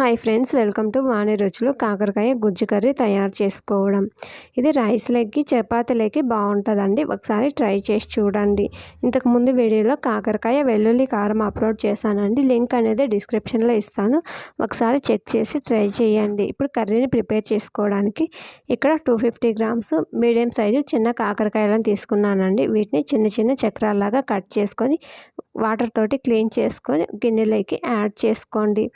Hi friends welcome to Vani రుచులు. కాకరకాయ గుజ్జు కర్రీ తయారు చేసుకోవడం. ఇది రైస్ లెక్కి చపాతీలకి బాగుంటుందండి. ఒకసారి ట్రై చేసి చూడండి. ఇంతకుముందు వీడియోలో కాకరకాయ వెల్లుల్లి కారం అప్లోడ్ చేశానండి. లింక్ అనేది డిస్క్రిప్షన్లో ఇస్తాను. ఒకసారి చెక్ చేసి ట్రై చేయండి. ఇప్పుడు కర్రీని ప్రిపేర్ చేసుకోవడానికి ఇక్కడ two fifty grams medium size చిన్న కాకరకాయలను తీసుకున్నానండి. వీటిని చిన్న చిన్న చక్రాల్లాగా కట్ చేసుకొని వాటర్ తోటి క్లీన్ చేసుకొని గిన్నెలోకి యాడ్ చేసుకోండి.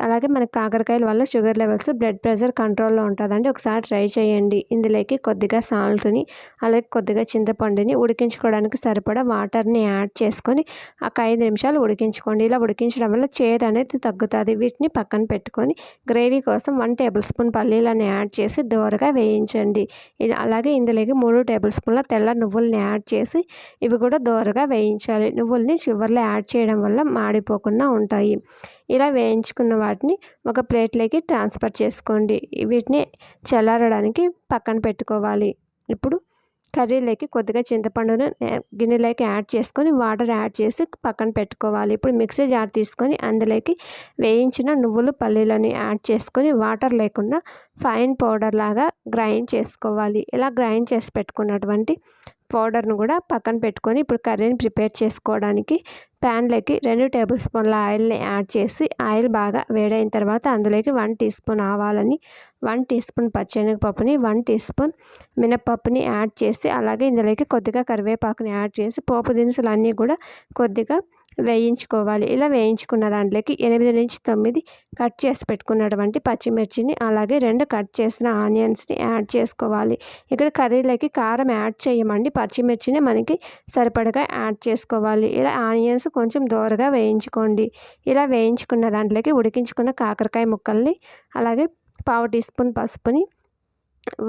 అలాగే మనకి కాకరకాయల వల్ల షుగర్ లెవెల్స్ బ్లడ్ ప్రెషర్ కంట్రోల్లో ఉంటుందండి. ఒకసారి ట్రై చేయండి. ఇందులోకి కొద్దిగా సాల్ట్ని అలాగే కొద్దిగా చింతపండుని ఉడికించుకోవడానికి సరిపడా వాటర్ని యాడ్ చేసుకొని ఒక ఐదు నిమిషాలు ఉడికించుకోండి. ఇలా ఉడికించడం వల్ల చేదు అనేది తగ్గుతుంది. వీటిని పక్కన పెట్టుకొని గ్రేవీ కోసం వన్ టేబుల్ స్పూన్ పల్లీలను యాడ్ చేసి దోరగా వేయించండి. అలాగే ఇందులోకి మూడు టేబుల్ స్పూన్ల తెల్ల నువ్వుల్ని యాడ్ చేసి ఇవి కూడా దోరగా వేయించాలి. నువ్వుల్ని చివరిలో యాడ్ చేయడం వల్ల మాడిపోకుండా ఉంటాయి. ఇలా వేయించుకున్న వాటిని ఒక ప్లేట్లోకి ట్రాన్స్ఫర్ చేసుకోండి. వీటిని చల్లారడానికి పక్కన పెట్టుకోవాలి. ఇప్పుడు కర్రీలోకి కొద్దిగా చింతపండును గిన్నెలోకి యాడ్ చేసుకొని వాటర్ యాడ్ చేసి పక్కన పెట్టుకోవాలి. ఇప్పుడు మిక్సీ జార్ తీసుకొని అందులోకి వేయించిన నువ్వులు పల్లీలను యాడ్ చేసుకొని వాటర్ లేకుండా ఫైన్ పౌడర్ లాగా గ్రైండ్ చేసుకోవాలి. ఇలా గ్రైండ్ చేసి పెట్టుకున్నటువంటి పౌడర్ను కూడా పక్కన పెట్టుకొని ఇప్పుడు కర్రీని ప్రిపేర్ చేసుకోవడానికి ప్యాన్లోకి రెండు టేబుల్ స్పూన్ల ఆయిల్ని యాడ్ చేసి ఆయిల్ బాగా వేడైన తర్వాత అందులోకి వన్ టీ స్పూన్ ఆవాలని వన్ టీ స్పూన్ పచ్చెనగపప్పుని వన్ టీ స్పూన్ మినప్పప్పుని యాడ్ చేసి అలాగే ఇందులోకి కొద్దిగా కరివేపాకుని యాడ్ చేసి పోపు దినుసులు అన్నీ కూడా కొద్దిగా వేయించుకోవాలి. ఇలా వేయించుకున్న దాంట్లోకి ఎనిమిది నుంచి తొమ్మిది కట్ చేసి పెట్టుకున్నటువంటి పచ్చిమిర్చిని అలాగే రెండు కట్ చేసిన ఆనియన్స్ని యాడ్ చేసుకోవాలి. ఇక్కడ కర్రీలోకి కారం యాడ్ చేయమండి. పచ్చిమిర్చిని మనకి సరిపడగా యాడ్ చేసుకోవాలి. ఇలా ఆనియన్స్ కొంచెం దోరగా వేయించుకోండి. ఇలా వేయించుకున్న దాంట్లోకి ఉడికించుకున్న కాకరకాయ ముక్కల్ని అలాగే పావు టీ స్పూన్ పసుపుని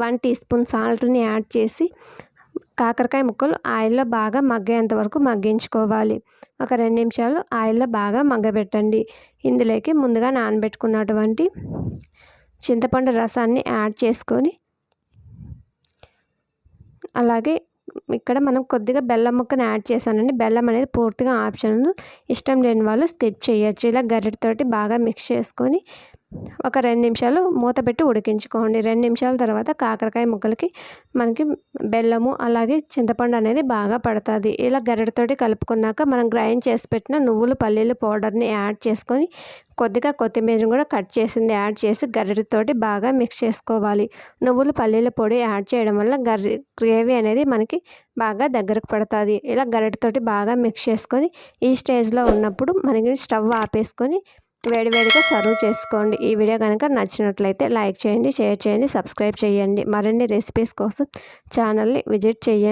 వన్ టీ స్పూన్ సాల్ట్ని యాడ్ చేసి కాకరకాయ ముక్కలు ఆయిల్లో బాగా మగ్గేంత వరకు మగ్గించుకోవాలి. ఒక రెండు నిమిషాలు ఆయిల్లో బాగా మగ్గబెట్టండి. ఇందులోకి ముందుగా నానబెట్టుకున్నటువంటి చింతపండు రసాన్ని యాడ్ చేసుకొని అలాగే ఇక్కడ మనం కొద్దిగా బెల్లం ముక్కను యాడ్ చేశానండి. బెల్లం అనేది పూర్తిగా ఆప్షన్ ఇష్టం లేని వాళ్ళు స్కిప్ చేయొచ్చు. ఇలా గరిటతోటి బాగా మిక్స్ చేసుకొని ఒక రెండు నిమిషాలు మూత పెట్టి ఉడికించుకోండి. రెండు నిమిషాల తర్వాత కాకరకాయ ముక్కలకి మనకి బెల్లము అలాగే చింతపండు అనేది బాగా పడుతుంది. ఇలా గరిటతోటి కలుపుకున్నాక మనం గ్రైండ్ చేసి పెట్టిన నువ్వులు పల్లీలు పౌడర్ని యాడ్ చేసుకొని కొద్దిగా కొత్తిమీరని కూడా కట్ చేసింది యాడ్ చేసి గరిటతోటి బాగా మిక్స్ చేసుకోవాలి. నువ్వులు పల్లీల పొడి యాడ్ చేయడం వల్ల గర్రి గ్రేవీ అనేది మనకి బాగా దగ్గరకు పడుతుంది. ఇలా గరిటతోటి బాగా మిక్స్ చేసుకొని ఈ స్టేజ్లో ఉన్నప్పుడు మనకి స్టవ్ ఆపేసుకొని వేడివేడిగా సర్వ్ చేసుకోండి. ఈ వీడియో కనుక నచ్చినట్లయితే లైక్ చేయండి షేర్ చేయండి సబ్స్క్రైబ్ చేయండి. మరిన్ని రెసిపీస్ కోసం ఛానల్ని విజిట్ చేయండి.